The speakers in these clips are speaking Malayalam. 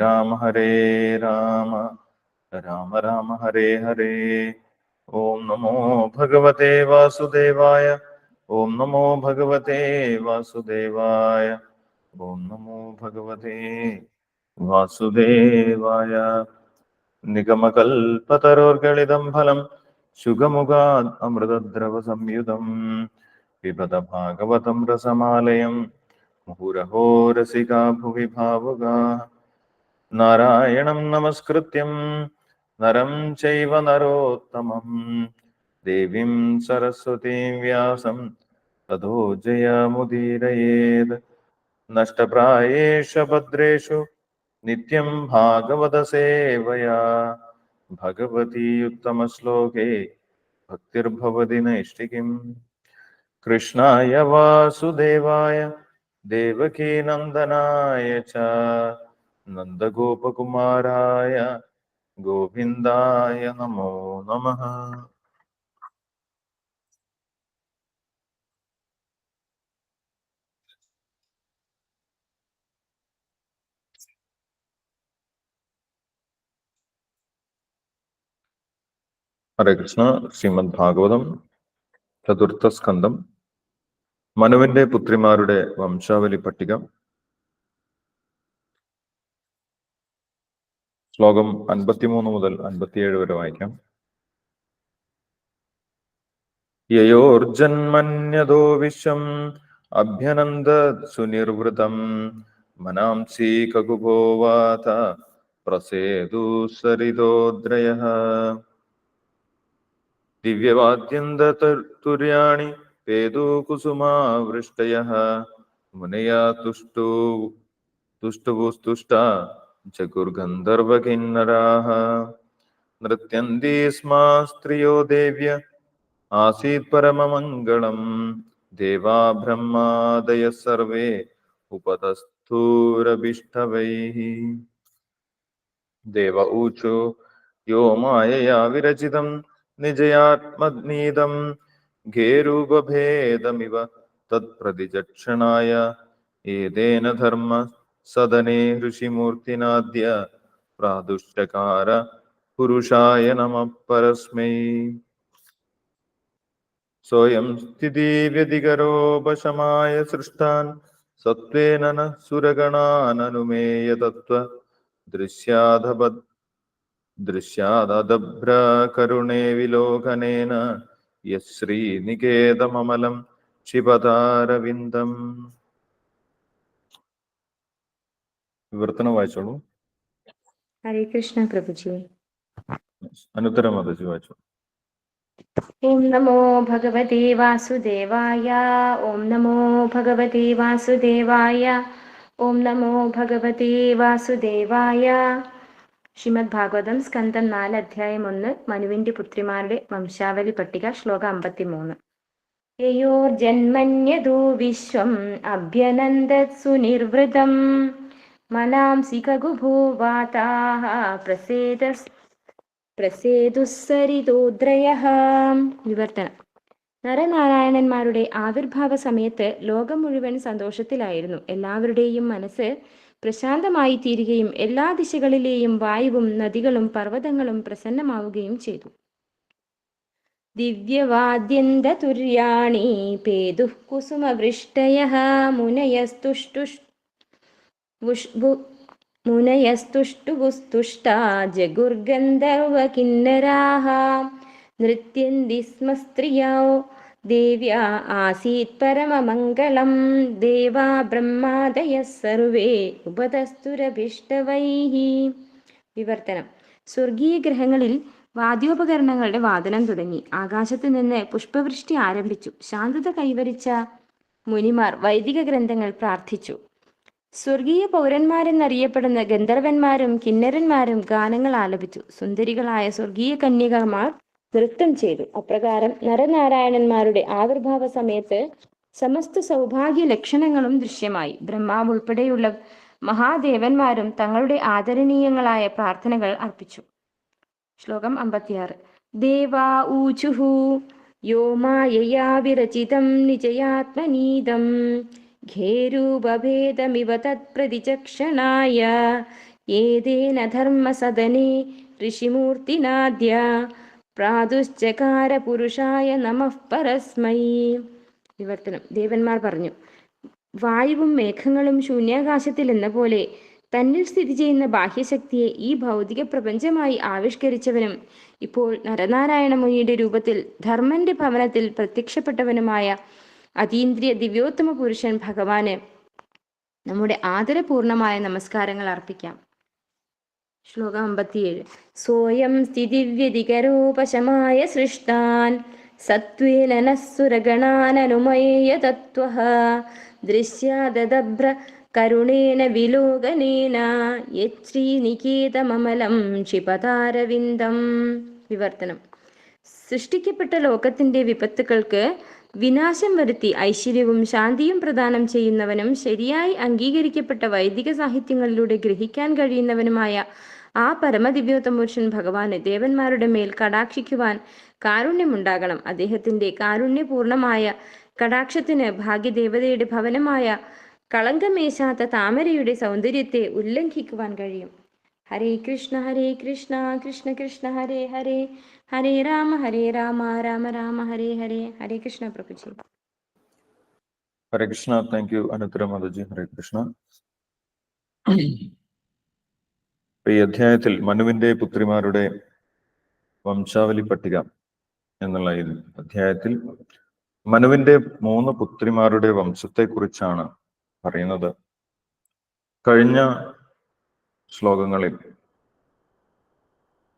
ശ്രീരാമ ഹരേ രാമ രാമ രാമ ഹരേ ഹരേ ഓം നമോ ഭഗവതേ വാസുദേവായ ഓം നമോ ഭഗവതേ വാസുദേവായ ഓം നമോ ഭഗവതേ വാസുദേവായ നിഗമകൽപതരോർഗളിതം ഫലം ശുഗമുഖാ അമൃതദ്രവ സംയുതം പിബത ഭാഗവതം രസമാലയം മുഹുരഹോ രസികാ ഭുവി ഭാവുകാ നാരായണം നമസ്കൃത്യം. നരം ചൈവ നരോത്തമം. ദേവീം സരസ്വതീം വ്യാസം. തതോ ജയമുദീരയേത്. നഷ്ടപ്രായേഷ ഭദ്രേഷു. നിത്യം ഭാഗവത സേവയാ. ഭഗവതി ഉത്തമശ്ലോകേ. ഭക്തിർഭവതി നൈഷ്ഠികിം. കൃഷ്ണായ വാസുദേവായ. ദേവകീനന്ദനായ ച. നന്ദഗോപകുമാരായ ഗോവിന്ദായ നമോ നമ. ഹരേ കൃഷ്ണ ശ്രീമദ് ഭാഗവതം ചതുർത്ഥ സ്കന്ധം മനുവിന്റെ പുത്രിമാരുടെ വംശാവലി പട്ടിക ശ്ലോകം അൻപത്തിമൂന്ന് മുതൽ അൻപത്തിയേഴ് വരെ വായിക്കാം. യയോർജന്മന്യതോ വിശ്വം അഭ്യനന്ദ സുനിർവൃതം മനാംസി കകുഭോവാത പ്രസേതു സരിതോദ്രയ. ദിവ്യവാദ്യന്തതുര്യാണി പേതു കുസുമാവൃഷ്ടയ. മുനയാ തുഷ്ടു തുഷ്ടുവുസ്തുഷ്ട ജഗുർഗന്ധർവകിന്നരാः നൃത്യന്തി സ്മാ സ്ത്രിയോ ദേവ്യ ആസീത് പരമമംഗളം ദേവാ ബ്രഹ്മാദയ സർവേ ഉപതസ്ഥൂരഭിഷ്ടവൈः ദേവ ഊചു യോ മായയാ വിരചിതം നിജയാത്മനീതം ഘേരൂപഭേദമിവ തത്പ്രതിചക്ഷണായ ഏതേന ധർമ്മ സദനേ ഋഷിമൂർത്തിനാദ്യ പ്രാദുഷ്ടകാര പുരുഷായ നമ പരസ്മൈ സ്വയം സ്ഥിതി വ്യതികരോപശമായ സൃഷ്ടാൻ സത്വേന സുരഗണാനനുമേയ തത്വ ദൃശ്യാധപ ദൃശ്യാദഭ്രകരുണേ വിലോകനേന യശ്രീനികേതമമലം ക്ഷിപതാരവിന്ദം വിവർത്തനം വായിച്ചോളൂ. ഹരേ കൃഷ്ണ പ്രഭുജി. അനുത്തരം മതജി വായിച്ചോളൂ ഓം നമോ ഭഗവതേ വാസുദേവായ ഓം നമോ ഭഗവതേ വാസുദേവായ ഓം നമോ ഭഗവതേ വാസുദേവായ. ശ്രീമദ് ഭാഗവതം സ്കന്ധം നാല് അധ്യായം ഒന്ന് മനുവിന്റെ പുത്രിമാരുടെ വംശാവലി പട്ടിക ശ്ലോകം അമ്പത്തിമൂന്ന്. യയോർജന്മന്യതോ വിശ്വം അഭ്യനന്ദത് സുനിർവൃതം. മനാംസി കഗുഭൂവാതാः പ്രസേതസ് പ്രസേതുസരിതോദ്രയ വിവർത്തനം. നരനാരായണന്മാരുടെ ആവിർഭാവ സമയത്ത് ലോകം മുഴുവൻ സന്തോഷത്തിലായിരുന്നു. എല്ലാവരുടെയും മനസ്സ് പ്രശാന്തമായി തീരുകയും എല്ലാ ദിശകളിലെയും വായുവും നദികളും പർവതങ്ങളും പ്രസന്നമാവുകയും ചെയ്തു. ദിവ്യവാദ്യന്തതുര്യാണി പേതു കുസുമവൃഷ്ടയ മുനയസ്തുഷ്ടുഷ് മുനയസ്തുഷ്ടുപുസ്തുഷ്ടാ ജഗുർഗന്ധർവകിന്നരാः നൃത്യന്തി സ്മ സ്ത്രിയോ ദേവ്യാ ആസീത് പരമമംഗളം. ദേവാ ബ്രഹ്മാദയ സർവേ ഉപതസ്തുരഭിഷ്ടവൈः വിവർത്തനം. സ്വർഗീയ ഗ്രഹങ്ങളിൽ വാദ്യോപകരണങ്ങളുടെ വാദനം തുടങ്ങി. ആകാശത്ത് നിന്ന് പുഷ്പവൃഷ്ടി ആരംഭിച്ചു. ശാന്തത കൈവരിച്ച മുനിമാർ വൈദിക ഗ്രന്ഥങ്ങൾ പ്രാർത്ഥിച്ചു. സ്വർഗീയ പൗരന്മാരെന്നറിയപ്പെടുന്ന ഗന്ധർവന്മാരും കിന്നരന്മാരും ഗാനങ്ങൾ ആലപിച്ചു. സുന്ദരികളായ സ്വർഗീയ കന്യകമാർ നൃത്തം ചെയ്തു. അപ്രകാരം നരനാരായണന്മാരുടെ ആവിർഭാവ സമയത്ത് സമസ്ത സൗഭാഗ്യ ലക്ഷണങ്ങളും ദൃശ്യമായി. ബ്രഹ്മാവ് ഉൾപ്പെടെയുള്ള മഹാദേവന്മാരും തങ്ങളുടെ ആദരണീയങ്ങളായ പ്രാർത്ഥനകൾ അർപ്പിച്ചു. ശ്ലോകം അമ്പത്തിയാറ്. ദേവാ ഊചുഹു യോ മായയാ വിരചിതം നിജയാത്മനീതം ഘേരൂപഭേദമിവ തത്പ്രതിചക്ഷണായ. ഏതേന ധർമ്മസദനെ ഋഷിമൂർത്തിനാദ്യ. പ്രാതുശ്ചകാര പുരുഷായ നമഃ പരസ്മൈ. വിവർത്തനം. ദേവന്മാർ പറഞ്ഞു വായുവും മേഘങ്ങളും ശൂന്യാകാശത്തിൽ എന്ന പോലെ തന്നിൽ സ്ഥിതി ചെയ്യുന്ന ബാഹ്യശക്തിയെ ഈ ഭൗതിക പ്രപഞ്ചമായി ആവിഷ്കരിച്ചവനും ഇപ്പോൾ നരനാരായണ മുനിയുടെ രൂപത്തിൽ ധർമ്മന്റെ ഭവനത്തിൽ പ്രത്യക്ഷപ്പെട്ടവനുമായ അതീന്ദ്രിയ ദിവ്യോത്തമ പുരുഷൻ ഭഗവാന് നമ്മുടെ ആദരപൂർണമായ നമസ്കാരങ്ങൾ അർപ്പിക്കാം. ശ്ലോകം അമ്പത്തിയേഴ്. സോയം സ്ഥിതിവ്യതികരോപശമായ സൃഷ്ടാൻ സത്വേന തത്വ ദൃശ്യാദഭ്ര കരുണേന വിലോകനേന യശ്രീനികേതമമലം ക്ഷിപതാരവിന്ദം. വിവർത്തനം. സൃഷ്ടിക്കപ്പെട്ട ലോകത്തിന്റെ വിപത്തുക്കൾക്ക് വിനാശം വരുത്തി ഐശ്വര്യവും ശാന്തിയും പ്രദാനം ചെയ്യുന്നവനും ശരിയായി അംഗീകരിക്കപ്പെട്ട വൈദിക സാഹിത്യങ്ങളിലൂടെ ഗ്രഹിക്കാൻ കഴിയുന്നവനുമായ ആ പരമദിവ്യോത്തമ പുരുഷൻ ഭഗവാന് ദേവന്മാരുടെ മേൽ കടാക്ഷിക്കുവാൻ കാരുണ്യമുണ്ടാകണം. അദ്ദേഹത്തിന്റെ കാരുണ്യപൂർണമായ കടാക്ഷത്തിന് ഭാഗ്യദേവതയുടെ ഭവനമായ കളങ്കമേശാത്ത താമരയുടെ സൗന്ദര്യത്തെ ഉല്ലംഘിക്കുവാൻ കഴിയും. Hare Krishna Hare Krishna Krishna Krishna Hare Hare. Hare Rama Hare Rama Rama Rama Hare Hare. Hare Krishna Prabhuji. Hare Krishna. Thank you Anuttara Mataji. ഹരേ കൃഷ്ണ. ഈ അധ്യായത്തിൽ മനുവിന്റെ പുത്രിമാരുടെ വംശാവലി പട്ടിക എന്നുള്ള ഈ അധ്യായത്തിൽ മനുവിന്റെ മൂന്ന് പുത്രിമാരുടെ വംശത്തെ കുറിച്ചാണ് പറയുന്നത്. കഴിഞ്ഞ ശ്ലോകങ്ങളിൽ.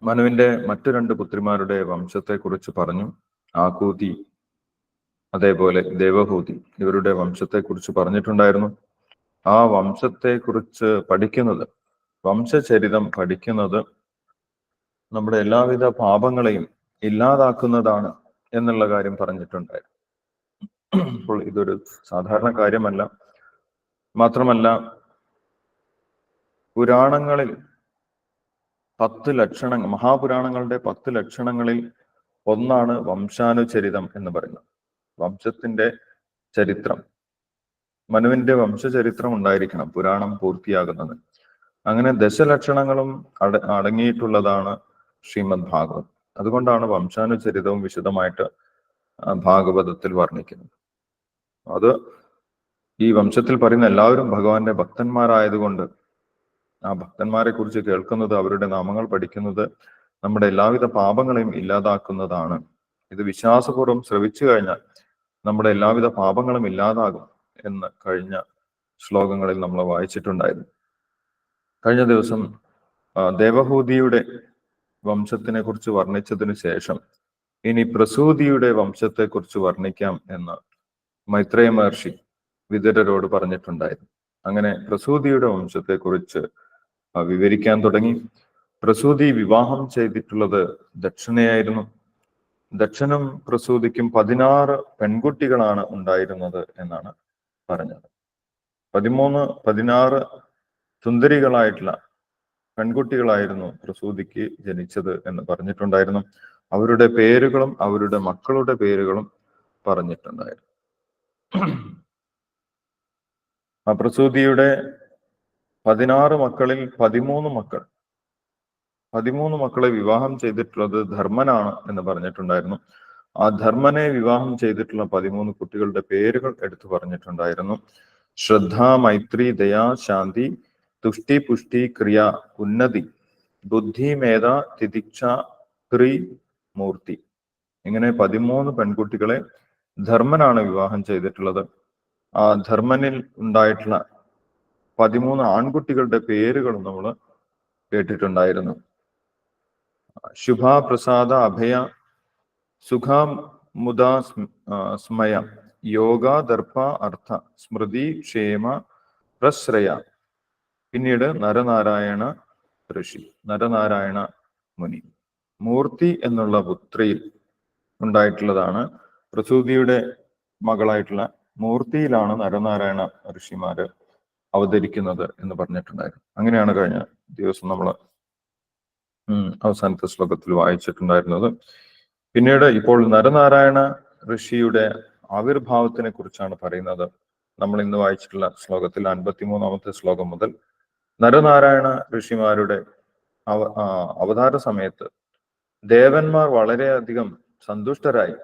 മനുവിന്റെ മറ്റു രണ്ട് പുത്രിമാരുടെ വംശത്തെക്കുറിച്ച് പറഞ്ഞു. ആകൂതി അതേപോലെ ദേവഹൂതി ഇവരുടെ വംശത്തെക്കുറിച്ച് പറഞ്ഞിട്ടുണ്ടായിരുന്നു. ആ വംശത്തെക്കുറിച്ച് പഠിക്കുന്നത് വംശചരിതം പഠിക്കുന്നത് നമ്മുടെ എല്ലാവിധ പാപങ്ങളെയും ഇല്ലാതാക്കുന്നതാണ് എന്നുള്ള കാര്യം പറഞ്ഞിട്ടുണ്ടായിരുന്നു. അപ്പോൾ ഇതൊരു സാധാരണ കാര്യമല്ല. മാത്രമല്ല പുരാണങ്ങളിൽ പത്ത് ലക്ഷണങ്ങൾ മഹാപുരാണങ്ങളുടെ പത്ത് ലക്ഷണങ്ങളിൽ ഒന്നാണ് വംശാനുചരിതം എന്ന് പറയുന്നത്. വംശത്തിന്റെ ചരിത്രം. മനുവിന്റെ വംശചരിത്രം ഉണ്ടായിരിക്കണം പുരാണം പൂർത്തിയാകുന്നത്. അങ്ങനെ ദശലക്ഷണങ്ങളും അട അടങ്ങിയിട്ടുള്ളതാണ് ശ്രീമദ് ഭാഗവത്. അതുകൊണ്ടാണ് വംശാനുചരിതവും വിശദമായിട്ട് ഭാഗവതത്തിൽ വർണിക്കുന്നത്. അത് ഈ വംശത്തിൽ പറയുന്ന എല്ലാവരും ഭഗവാന്റെ ഭക്തന്മാരായതുകൊണ്ട് ആ ഭക്തന്മാരെ കുറിച്ച് കേൾക്കുന്നത് അവരുടെ നാമങ്ങൾ പഠിക്കുന്നത് നമ്മുടെ എല്ലാവിധ പാപങ്ങളെയും ഇല്ലാതാക്കുന്നതാണ്. ഇത് വിശ്വാസപൂർവം ശ്രവിച്ചു കഴിഞ്ഞാൽ നമ്മുടെ എല്ലാവിധ പാപങ്ങളും ഇല്ലാതാകും എന്ന് കഴിഞ്ഞ ശ്ലോകങ്ങളിൽ നമ്മൾ വായിച്ചിട്ടുണ്ടായിരുന്നു. കഴിഞ്ഞ ദിവസം ദേവഹൂതിയുടെ വംശത്തിനെ കുറിച്ച് വർണിച്ചതിന് ശേഷം ഇനി പ്രസൂതിയുടെ വംശത്തെ കുറിച്ച് വർണിക്കാം എന്ന് മൈത്രേയ മഹർഷി വിതുരരോട് പറഞ്ഞിട്ടുണ്ടായിരുന്നു. അങ്ങനെ പ്രസൂതിയുടെ വംശത്തെ കുറിച്ച് വിവരിക്കാൻ തുടങ്ങി. പ്രസൂതി വിവാഹം ചെയ്തിട്ടുള്ളത് ദക്ഷിണയായിരുന്നു. ദക്ഷനും പ്രസൂതിക്കും പതിനാറ് പെൺകുട്ടികളാണ് ഉണ്ടായിരുന്നത് എന്നാണ് പറഞ്ഞത്. പതിമൂന്ന് പതിനാറ് സുന്ദരികളായിട്ടുള്ള പെൺകുട്ടികളായിരുന്നു പ്രസൂതിക്ക് ജനിച്ചത് എന്ന് പറഞ്ഞിട്ടുണ്ടായിരുന്നു. അവരുടെ പേരുകളും അവരുടെ മക്കളുടെ പേരുകളും പറഞ്ഞിട്ടുണ്ടായിരുന്നു. ആ പ്രസൂതിയുടെ പതിനാറ് മക്കളിൽ പതിമൂന്ന് മക്കൾ. പതിമൂന്ന് മക്കളെ വിവാഹം ചെയ്തിട്ടുള്ളത് ധർമ്മനാണ് എന്ന് പറഞ്ഞിട്ടുണ്ടായിരുന്നു. ആ ധർമ്മനെ വിവാഹം ചെയ്തിട്ടുള്ള പതിമൂന്ന് കുട്ടികളുടെ പേരുകൾ എടുത്തു പറഞ്ഞിട്ടുണ്ടായിരുന്നു. ശ്രദ്ധ മൈത്രി ദയാ ശാന്തി തുഷ്ടി പുഷ്ടി ക്രിയ ഉന്നതി ബുദ്ധി മേധ തിദിക്ഷ ത്രി മൂർത്തി. ഇങ്ങനെ പതിമൂന്ന് പെൺകുട്ടികളെ ധർമ്മനാണ് വിവാഹം ചെയ്തിട്ടുള്ളത്. ആ ധർമ്മനിൽ ഉണ്ടായിട്ടുള്ള പതിമൂന്ന് ആൺകുട്ടികളുടെ പേരുകൾ നമ്മൾ കേട്ടിട്ടുണ്ടായിരുന്നു. ശുഭ പ്രസാദ അഭയ സുഖ മുദ സ്മയ യോഗ ദർഭ അർത്ഥ സ്മൃതി ക്ഷേമ പ്രശ്രയ. പിന്നീട് നരനാരായണ ഋഷി നരനാരായണ മുനി. മൂർത്തി എന്നുള്ള പുത്രിയിൽ ഉണ്ടായിട്ടുള്ളതാണ്. പ്രസൂതിയുടെ മകളായിട്ടുള്ള മൂർത്തിയിലാണ് നരനാരായണ ഋഷിമാര് അവതരിക്കുന്നത് എന്ന് പറഞ്ഞിട്ടുണ്ടായിരുന്നു. അങ്ങനെയാണ് കഴിഞ്ഞ ദിവസം നമ്മൾ അവസാനത്തെ ശ്ലോകത്തിൽ വായിച്ചിട്ടുണ്ടായിരുന്നത്. പിന്നീട് ഇപ്പോൾ നരനാരായണ ഋഷിയുടെ ആവിർഭാവത്തിനെ കുറിച്ചാണ് പറയുന്നത്. നമ്മൾ ഇന്ന് വായിച്ചിട്ടുള്ള ശ്ലോകത്തിൽ അൻപത്തിമൂന്നാമത്തെ ശ്ലോകം മുതൽ നരനാരായണ ഋഷിമാരുടെ അവ അവതാര സമയത്ത് ദേവന്മാർ വളരെയധികം സന്തുഷ്ടരായി.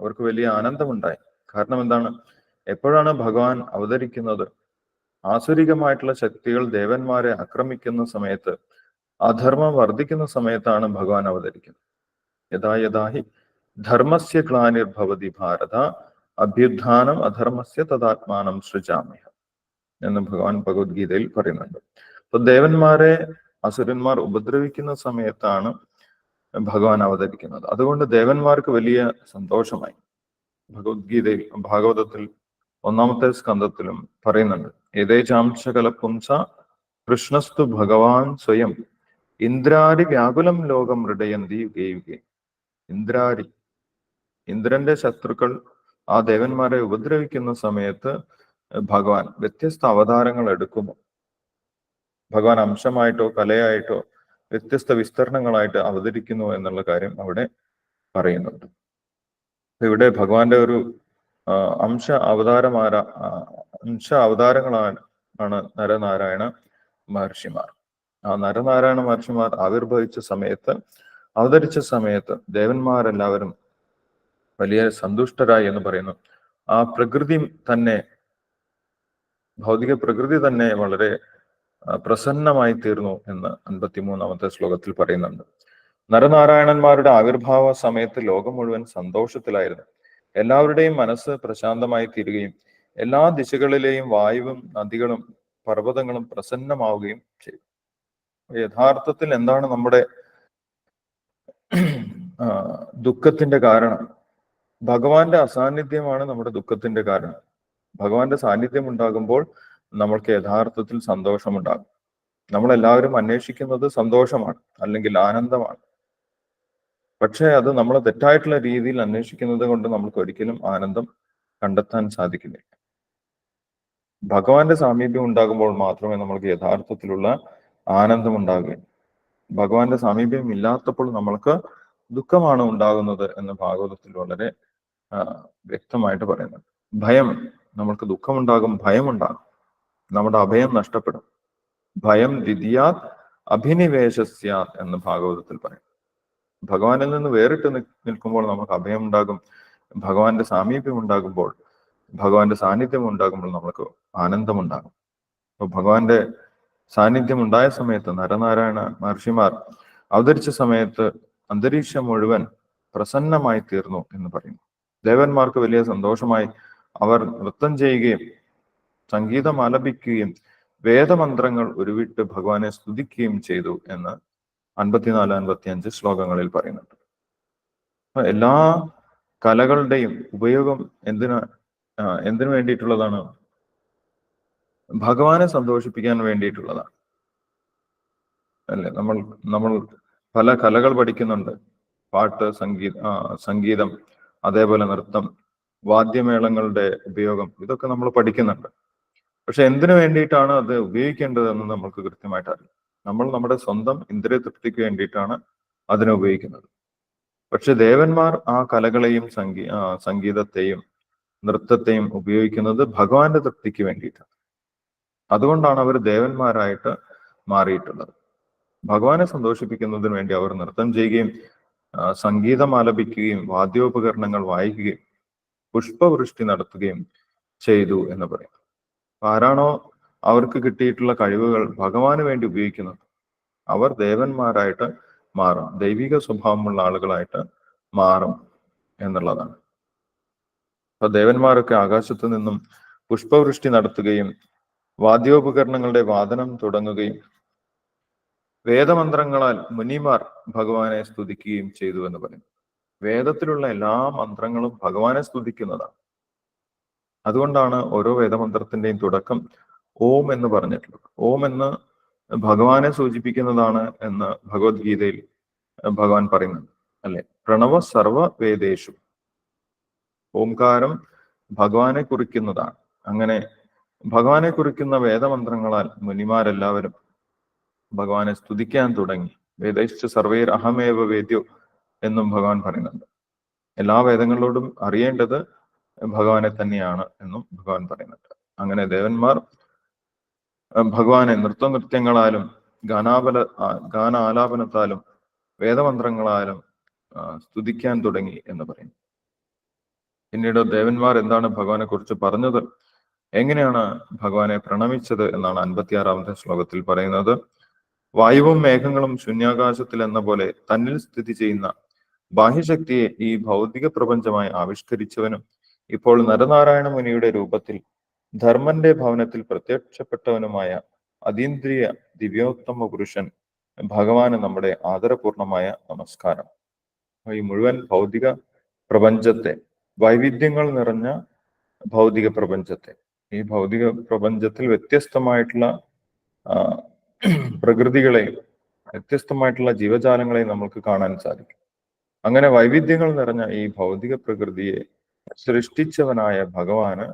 അവർക്ക് വലിയ ആനന്ദമുണ്ടായി. കാരണം എന്താണ്? എപ്പോഴാണ് ഭഗവാൻ അവതരിക്കുന്നത്? ആസുരികമായിട്ടുള്ള ശക്തികൾ ദേവന്മാരെ ആക്രമിക്കുന്ന സമയത്ത് അധർമ്മം വർദ്ധിക്കുന്ന സമയത്താണ് ഭഗവാൻ അവതരിക്കുന്നത്. യഥാ യഥാഹി ധർമ്മസ്യ ക്ലാനിർഭവതി ഭാരത അഭ്യുത്ഥാനം അധർമ്മസ്യ തഥാത്മാനം സൃജാമ്യ എന്ന് ഭഗവാൻ ഭഗവത്ഗീതയിൽ പറയുന്നുണ്ട്. അപ്പൊ ദേവന്മാരെ അസുരന്മാർ ഉപദ്രവിക്കുന്ന സമയത്താണ് ഭഗവാൻ അവതരിക്കുന്നത്. അതുകൊണ്ട് ദേവന്മാർക്ക് വലിയ സന്തോഷമായി. ഭഗവത്ഗീതയിൽ ഭാഗവതത്തിൽ ഒന്നാമത്തെ സ്കന്ധത്തിലും പറയുന്നുണ്ട്. ഏതേചാംശകല പുംസ കൃഷ്ണസ്തു ഭഗവാൻ സ്വയം. ഇന്ദ്രാരി വ്യാകുലം ലോകം ഹൃദയന്തി യുഗേ യുഗേ ഇന്ദ്രാരി. ഇന്ദ്രന്റെ ശത്രുക്കൾ ആ ദേവന്മാരെ ഉപദ്രവിക്കുന്ന സമയത്ത് ഭഗവാൻ വ്യത്യസ്ത അവതാരങ്ങൾ എടുക്കുന്നു. ഭഗവാൻ അംശമായിട്ടോ കലയായിട്ടോ വ്യത്യസ്ത വിസ്തരണങ്ങളായിട്ട് അവതരിക്കുന്നു എന്നുള്ള കാര്യം അവിടെ പറയുന്നുണ്ട്. ഇവിടെ ഭഗവാന്റെ ഒരു അംശ അവതാരമാര അംശ അവതാരങ്ങളാണ് നരനാരായണ മഹർഷിമാർ. ആ നരനാരായണ മഹർഷിമാർ ആവിർഭവിച്ച സമയത്ത് അവതരിച്ച സമയത്ത് ദേവന്മാരെല്ലാവരും വലിയ സന്തുഷ്ടരായി എന്ന് പറയുന്നു. ആ പ്രകൃതി തന്നെ ഭൗതിക പ്രകൃതി തന്നെ വളരെ പ്രസന്നമായി തീർന്നു എന്ന് അൻപത്തിമൂന്നാമത്തെ ശ്ലോകത്തിൽ പറയുന്നുണ്ട്. നരനാരായണന്മാരുടെ ആവിർഭാവ സമയത്ത് ലോകം മുഴുവൻ സന്തോഷത്തിലായിരുന്നു. എല്ലാവരുടെയും മനസ്സ് പ്രശാന്തമായി തീരുകയും എല്ലാ ദിശകളിലെയും വായുവും നദികളും പർവതങ്ങളും പ്രസന്നമാവുകയും ചെയ്യും. യഥാർത്ഥത്തിൽ എന്താണ് നമ്മുടെ ദുഃഖത്തിന്റെ കാരണം? ഭഗവാന്റെ അസാന്നിധ്യമാണ് നമ്മുടെ ദുഃഖത്തിന്റെ കാരണം. ഭഗവാന്റെ സാന്നിധ്യം ഉണ്ടാകുമ്പോൾ നമ്മൾക്ക് യഥാർത്ഥത്തിൽ സന്തോഷമുണ്ടാകും. നമ്മളെല്ലാവരും അന്വേഷിക്കുന്നത് സന്തോഷമാണ് അല്ലെങ്കിൽ ആനന്ദമാണ്. പക്ഷേ അത് നമ്മൾ തെറ്റായിട്ടുള്ള രീതിയിൽ അന്വേഷിക്കുന്നത് കൊണ്ട് നമുക്ക് ഒരിക്കലും ആനന്ദം കണ്ടെത്താൻ സാധിക്കുന്നില്ല. ഭഗവാന്റെ സാമീപ്യം ഉണ്ടാകുമ്പോൾ മാത്രമേ നമ്മൾക്ക് യഥാർത്ഥത്തിലുള്ള ആനന്ദം ഉണ്ടാകുകയുള്ളൂ ഭഗവാന്റെ സാമീപ്യം ഇല്ലാത്തപ്പോൾ നമ്മൾക്ക് ദുഃഖമാണ് ഉണ്ടാകുന്നത് എന്ന് ഭാഗവതത്തിൽ വളരെ വ്യക്തമായിട്ട് പറയുന്നുണ്ട്. ഭയം നമ്മൾക്ക് ദുഃഖമുണ്ടാകും ഭയമുണ്ടാകും. നമ്മുടെ അഭയം നഷ്ടപ്പെടും. ഭയം ദ്വിതീയാത് അഭിനിവേശസ്യാത് എന്ന് ഭാഗവതത്തിൽ പറയും ഭഗവാനിൽ നിന്ന് വേറിട്ട് നിൽക്കുമ്പോൾ നമുക്ക് അഭയം ഉണ്ടാകും ഭഗവാന്റെ സാമീപ്യം ഉണ്ടാകുമ്പോൾ ഭഗവാന്റെ സാന്നിധ്യം ഉണ്ടാകുമ്പോൾ നമുക്ക് ആനന്ദമുണ്ടാകും. അപ്പൊ ഭഗവാന്റെ സാന്നിധ്യം ഉണ്ടായ സമയത്ത് നരനാരായണ മഹർഷിമാർ അവതരിച്ച സമയത്ത് അന്തരീക്ഷം മുഴുവൻ പ്രസന്നമായി തീർന്നു എന്ന് പറയുന്നു. ദേവന്മാർക്ക് വലിയ സന്തോഷമായി അവർ നൃത്തം ചെയ്യുകയും സംഗീതം ആലപിക്കുകയും വേദമന്ത്രങ്ങൾ ഉരുവിട്ട് ഭഗവാനെ സ്തുതിക്കുകയും ചെയ്തു എന്ന് അൻപത്തിനാല് അൻപത്തി അഞ്ച് ശ്ലോകങ്ങളിൽ പറയുന്നുണ്ട്. എല്ലാ കലകളുടെയും ഉപയോഗം എന്തിനാ എന്തിനു വേണ്ടിയിട്ടുള്ളതാണ്? ഭഗവാനെ സന്തോഷിപ്പിക്കാൻ വേണ്ടിയിട്ടുള്ളതാണ്. അല്ലെ? നമ്മൾ നമ്മൾ പല കലകൾ പഠിക്കുന്നുണ്ട്. പാട്ട് സംഗീത സംഗീതം അതേപോലെ നൃത്തം വാദ്യമേളങ്ങളുടെ ഉപയോഗം ഇതൊക്കെ നമ്മൾ പഠിക്കുന്നുണ്ട്. പക്ഷെ എന്തിനു വേണ്ടിയിട്ടാണ് അത് ഉപയോഗിക്കേണ്ടതെന്ന് നമുക്ക് കൃത്യമായിട്ട് അറിയാം നമ്മൾ നമ്മുടെ സ്വന്തം ഇന്ദ്രിയ തൃപ്തിക്ക് വേണ്ടിയിട്ടാണ് അതിനെ ഉപയോഗിക്കുന്നത്. പക്ഷെ ദേവന്മാർ ആ കലകളെയും സംഗീ സംഗീതത്തെയും നൃത്തത്തെയും ഉപയോഗിക്കുന്നത് ഭഗവാന്റെ തൃപ്തിക്ക് വേണ്ടിയിട്ടാണ്. അതുകൊണ്ടാണ് അവർ ദേവന്മാരായിട്ട് മാറിയിട്ടുള്ളത്. ഭഗവാനെ സന്തോഷിപ്പിക്കുന്നതിന് വേണ്ടി അവർ നൃത്തം ചെയ്യുകയും സംഗീതം ആലപിക്കുകയും വാദ്യോപകരണങ്ങൾ വായിക്കുകയും പുഷ്പവൃഷ്ടി നടത്തുകയും ചെയ്തു എന്ന് പറയും. ആരാണോ അവർക്ക് കിട്ടിയിട്ടുള്ള കഴിവുകൾ ഭഗവാന് വേണ്ടി ഉപയോഗിക്കുന്നത് അവർ ദേവന്മാരായിട്ട് മാറും. ദൈവിക സ്വഭാവമുള്ള ആളുകളായിട്ട് മാറും എന്നുള്ളതാണ്. അപ്പൊ ദേവന്മാരൊക്കെ ആകാശത്ത് നിന്നും പുഷ്പവൃഷ്ടി നടത്തുകയും വാദ്യോപകരണങ്ങളുടെ വാദനം തുടങ്ങുകയും വേദമന്ത്രങ്ങളാൽ മുനിമാർ ഭഗവാനെ സ്തുതിക്കുകയും ചെയ്തു എന്ന് പറയും. വേദത്തിലുള്ള എല്ലാ മന്ത്രങ്ങളും ഭഗവാനെ സ്തുതിക്കുന്നതാണ്. അതുകൊണ്ടാണ് ഓരോ വേദമന്ത്രത്തിന്റെയും തുടക്കം ഓം എന്ന് പറഞ്ഞിട്ടുള്ളത് ഓം എന്ന് ഭഗവാനെ സൂചിപ്പിക്കുന്നതാണ് എന്ന് ഭഗവത്ഗീതയിൽ ഭഗവാൻ പറയുന്നുണ്ട്. അല്ലെ? പ്രണവ സർവ വേദേഷു. ഓംകാരം ഭഗവാനെ കുറിക്കുന്നതാണ്. അങ്ങനെ ഭഗവാനെ കുറിക്കുന്ന വേദമന്ത്രങ്ങളാൽ മുനിമാരെല്ലാവരും ഭഗവാനെ സ്തുതിക്കാൻ തുടങ്ങി. വേദൈശ്ച സർവേർ അഹമേവ വേദ്യോ എന്നും ഭഗവാൻ പറയുന്നുണ്ട്. എല്ലാ വേദങ്ങളോടും അറിയേണ്ടത് ഭഗവാനെ തന്നെയാണ് എന്നും ഭഗവാൻ പറയുന്നുണ്ട്. അങ്ങനെ ദേവന്മാർ ഭഗവാനെ നൃത്തനൃത്യങ്ങളാലും ഗാനാപല ഗാന ഗാനാലാപനത്താലും വേദമന്ത്രങ്ങളാലും സ്തുതിക്കാൻ തുടങ്ങി എന്ന് പറയും. പിന്നീട് ദേവന്മാർ എന്താണ് ഭഗവാനെ കുറിച്ച് പറഞ്ഞത്? എങ്ങനെയാണ് ഭഗവാനെ പ്രണമിച്ചത് എന്നാണ് അൻപത്തിയാറാമത്തെ ശ്ലോകത്തിൽ പറയുന്നത്. വായുവും മേഘങ്ങളും ശൂന്യാകാശത്തിൽ എന്ന പോലെ തന്നിൽ സ്ഥിതി ചെയ്യുന്ന ബാഹ്യശക്തിയെ ഈ ഭൗതിക പ്രപഞ്ചമായി ആവിഷ്കരിച്ചവനും ഇപ്പോൾ നരനാരായണ മുനിയുടെ രൂപത്തിൽ ധർമ്മന്റെ ഭവനത്തിൽ പ്രത്യക്ഷപ്പെട്ടവനുമായ അതീന്ദ്രിയ ദിവ്യോത്തമ പുരുഷൻ ഭഗവാന് നമ്മുടെ ആദരപൂർണമായ നമസ്കാരം. ഈ മുഴുവൻ ഭൗതിക പ്രപഞ്ചത്തെ വൈവിധ്യങ്ങൾ നിറഞ്ഞ ഭൗതിക പ്രപഞ്ചത്തെ ഈ ഭൗതിക പ്രപഞ്ചത്തിൽ വ്യത്യസ്തമായിട്ടുള്ള പ്രകൃതികളെ പ്രകൃതികളെയും വ്യത്യസ്തമായിട്ടുള്ള ജീവജാലങ്ങളെയും നമുക്ക് കാണാൻ സാധിക്കും. അങ്ങനെ വൈവിധ്യങ്ങൾ നിറഞ്ഞ ഈ ഭൗതിക പ്രകൃതിയെ സൃഷ്ടിച്ചവനായ ഭഗവാന്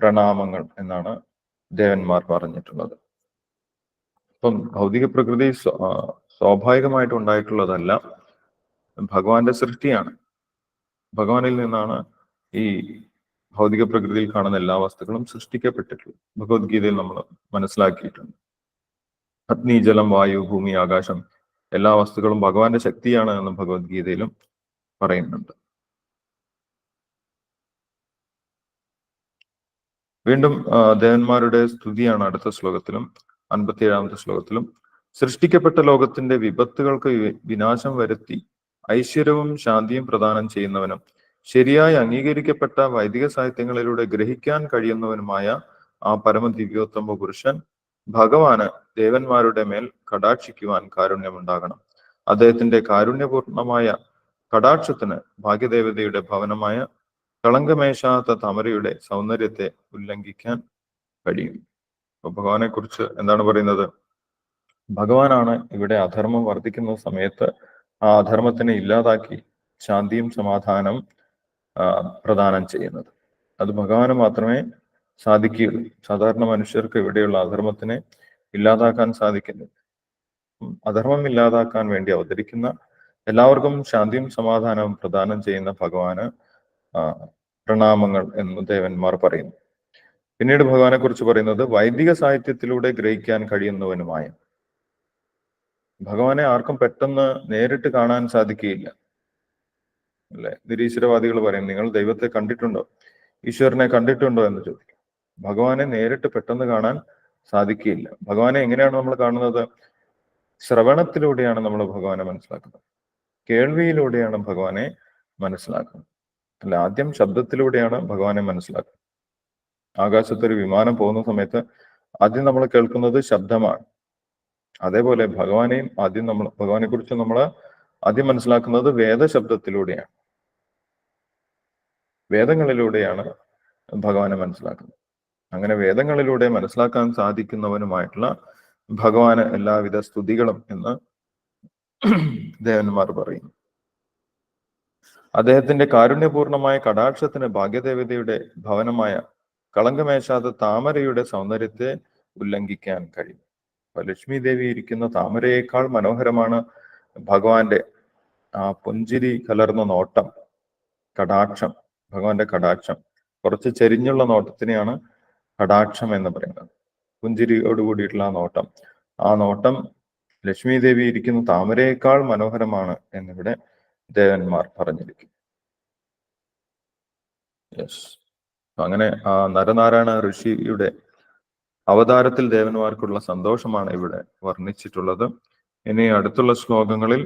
പ്രണാമങ്ങൾ എന്നാണ് ദേവന്മാർ പറഞ്ഞിട്ടുള്ളത്. അപ്പം ഭൗതിക പ്രകൃതി സ്വാഭാവികമായിട്ട് ഉണ്ടായിട്ടുള്ളതല്ല ഭഗവാന്റെ സൃഷ്ടിയാണ്. ഭഗവാനിൽ നിന്നാണ് ഈ ഭൗതിക പ്രകൃതിയിൽ കാണുന്ന എല്ലാ വസ്തുക്കളും സൃഷ്ടിക്കപ്പെട്ടിട്ടുള്ളത്. ഭഗവത്ഗീതയിൽ നമ്മൾ മനസ്സിലാക്കിയിട്ടുണ്ട്. അഗ്നി ജലം വായു ഭൂമി ആകാശം എല്ലാ വസ്തുക്കളും ഭഗവാന്റെ ശക്തിയാണ് എന്ന് ഭഗവത്ഗീതയിലും പറയുന്നുണ്ട്. വീണ്ടും ദേവന്മാരുടെ സ്തുതിയാണ് അടുത്ത ശ്ലോകത്തിലും അൻപത്തിയേഴാമത്തെ ശ്ലോകത്തിലും. സൃഷ്ടിക്കപ്പെട്ട ലോകത്തിന്റെ വിപത്തുകൾക്ക് വിനാശം വരുത്തി ഐശ്വര്യവും ശാന്തിയും പ്രദാനം ചെയ്യുന്നവനും ശരിയായി അംഗീകരിക്കപ്പെട്ട വൈദിക സാഹിത്യങ്ങളിലൂടെ ഗ്രഹിക്കാൻ കഴിയുന്നവനുമായ ആ പരമദിവ്യോത്തമ പുരുഷൻ ഭഗവാന് ദേവന്മാരുടെ മേൽ കടാക്ഷിക്കുവാൻ കാരുണ്യമുണ്ടാകണം. അദ്ദേഹത്തിന്റെ കാരുണ്യപൂർണമായ കടാക്ഷത്തിന് ഭാഗ്യദേവതയുടെ ഭവനമായ കളങ്കമേശാത്ത തമരയുടെ സൗന്ദര്യത്തെ ഉല്ലംഘിക്കാൻ കഴിയും. അപ്പൊ ഭഗവാനെ കുറിച്ച് എന്താണ് പറയുന്നത്? ഭഗവാനാണ് ഇവിടെ അധർമ്മം വർദ്ധിക്കുന്ന സമയത്ത് ആ അധർമ്മത്തിനെ ഇല്ലാതാക്കി ശാന്തിയും സമാധാനം പ്രദാനം ചെയ്യുന്നത്. അത് ഭഗവാന് മാത്രമേ സാധിക്കുകയുള്ളൂ. സാധാരണ മനുഷ്യർക്ക് ഇവിടെയുള്ള അധർമ്മത്തിനെ ഇല്ലാതാക്കാൻ സാധിക്കുന്നില്ല. അധർമ്മം ഇല്ലാതാക്കാൻ വേണ്ടി അവതരിക്കുന്ന എല്ലാവർക്കും ശാന്തിയും സമാധാനവും പ്രദാനം ചെയ്യുന്ന ഭഗവാന് പ്രണാമങ്ങൾ എന്ന് ദേവന്മാർ പറയുന്നു. പിന്നീട് ഭഗവാനെ കുറിച്ച് പറയുന്നത് വൈദിക സാഹിത്യത്തിലൂടെ ഗ്രഹിക്കാൻ കഴിയുന്നവനുമായ. ഭഗവാനെ ആർക്കും പെട്ടെന്ന് നേരിട്ട് കാണാൻ സാധിക്കുകയില്ല. അല്ലെ? നിരീശ്വരവാദികൾ പറയും നിങ്ങൾ ദൈവത്തെ കണ്ടിട്ടുണ്ടോ? ഈശ്വരനെ കണ്ടിട്ടുണ്ടോ? എന്ന് ചോദിക്കും. ഭഗവാനെ നേരിട്ട് പെട്ടെന്ന് കാണാൻ സാധിക്കുകയില്ല. ഭഗവാനെ എങ്ങനെയാണ് നമ്മൾ കാണുന്നത്? ശ്രവണത്തിലൂടെയാണ് നമ്മൾ ഭഗവാനെ മനസ്സിലാക്കുന്നത്. കേൾവിയിലൂടെയാണ് ഭഗവാനെ മനസ്സിലാക്കുന്നത്. അല്ല ആദ്യം ശബ്ദത്തിലൂടെയാണ് ഭഗവാനെ മനസ്സിലാക്കുന്നത്. ആകാശത്തൊരു വിമാനം പോകുന്ന സമയത്ത് ആദ്യം നമ്മൾ കേൾക്കുന്നത് ശബ്ദമാണ്. അതേപോലെ ഭഗവാനെയും ആദ്യം നമ്മൾ ഭഗവാനെ കുറിച്ച് നമ്മൾ ആദ്യം മനസ്സിലാക്കുന്നത് വേദശബ്ദത്തിലൂടെയാണ്. വേദങ്ങളിലൂടെയാണ് ഭഗവാനെ മനസ്സിലാക്കുന്നത്. അങ്ങനെ വേദങ്ങളിലൂടെ മനസ്സിലാക്കാൻ സാധിക്കുന്നവനുമായിട്ടുള്ള ഭഗവാന് എല്ലാവിധ സ്തുതികളും എന്ന് ദേവന്മാർ പറയുന്നു. അദ്ദേഹത്തിന്റെ കാരുണ്യപൂർണമായ കടാക്ഷത്തിന് ഭാഗ്യദേവതയുടെ ഭവനമായ കളങ്കമേശാത്ത താമരയുടെ സൗന്ദര്യത്തെ ഉല്ലംഘിക്കാൻ കഴിയും. ലക്ഷ്മി ദേവി ഇരിക്കുന്ന താമരയേക്കാൾ മനോഹരമാണ് ഭഗവാന്റെ ആ പുഞ്ചിരി കലർന്ന നോട്ടം കടാക്ഷം ഭഗവാന്റെ കടാക്ഷം. കുറച്ച് ചെരിഞ്ഞുള്ള നോട്ടത്തിനെയാണ് കടാക്ഷം എന്ന് പറയുന്നത്. പുഞ്ചിരിയോട് കൂടിയിട്ടുള്ള ആ നോട്ടം. ആ നോട്ടം ലക്ഷ്മി ദേവി ഇരിക്കുന്ന താമരയേക്കാൾ മനോഹരമാണ് എന്നിവിടെ ദേവന്മാർ പറഞ്ഞിരിക്കും. യെസ് അങ്ങനെ ആ നരനാരായണ ഋഷിയുടെ അവതാരത്തിൽ ദേവന്മാർക്കുള്ള സന്തോഷമാണ് ഇവിടെ വർണിച്ചിട്ടുള്ളത്. ഇനി അടുത്തുള്ള ശ്ലോകങ്ങളിൽ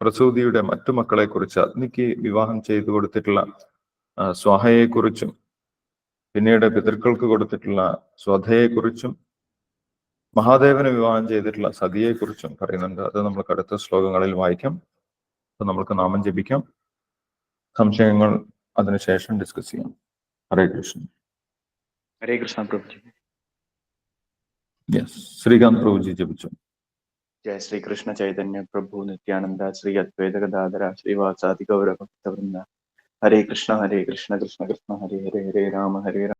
പ്രസൂതിയുടെ മറ്റു മക്കളെ കുറിച്ച് അഗ്നിക്ക് വിവാഹം ചെയ്തു കൊടുത്തിട്ടുള്ള സ്വാഹയെക്കുറിച്ചും പിന്നീട് പിതൃക്കൾക്ക് കൊടുത്തിട്ടുള്ള സ്വധയെക്കുറിച്ചും മഹാദേവനെ വിവാഹം ചെയ്തിട്ടുള്ള സതിയെക്കുറിച്ചും പറയുന്നുണ്ട്. അത് നമുക്ക് അടുത്ത ശ്ലോകങ്ങളിൽ വായിക്കാം. അപ്പൊ നമുക്ക് നാമം ജപിക്കാം. സംശയങ്ങൾ അതിനുശേഷം ഡിസ്കസ് ചെയ്യാം. ഹരേ കൃഷ്ണ. ഹരേ കൃഷ്ണ പ്രഭുജി. യെസ് ശ്രീകാന്ത് പ്രഭുജി ജപിച്ചു? ജയ ശ്രീകൃഷ്ണ ചൈതന്യ പ്രഭു നിത്യാനന്ദ ശ്രീ അദ്വൈത ഗദാധര ശ്രീവാസാദി ഗൗരവ ഭക്തവൃന്ദ ഹരേ കൃഷ്ണ ഹരേ കൃഷ്ണ കൃഷ്ണ കൃഷ്ണ ഹരേ ഹരേ ഹരേ രാമ ഹരേ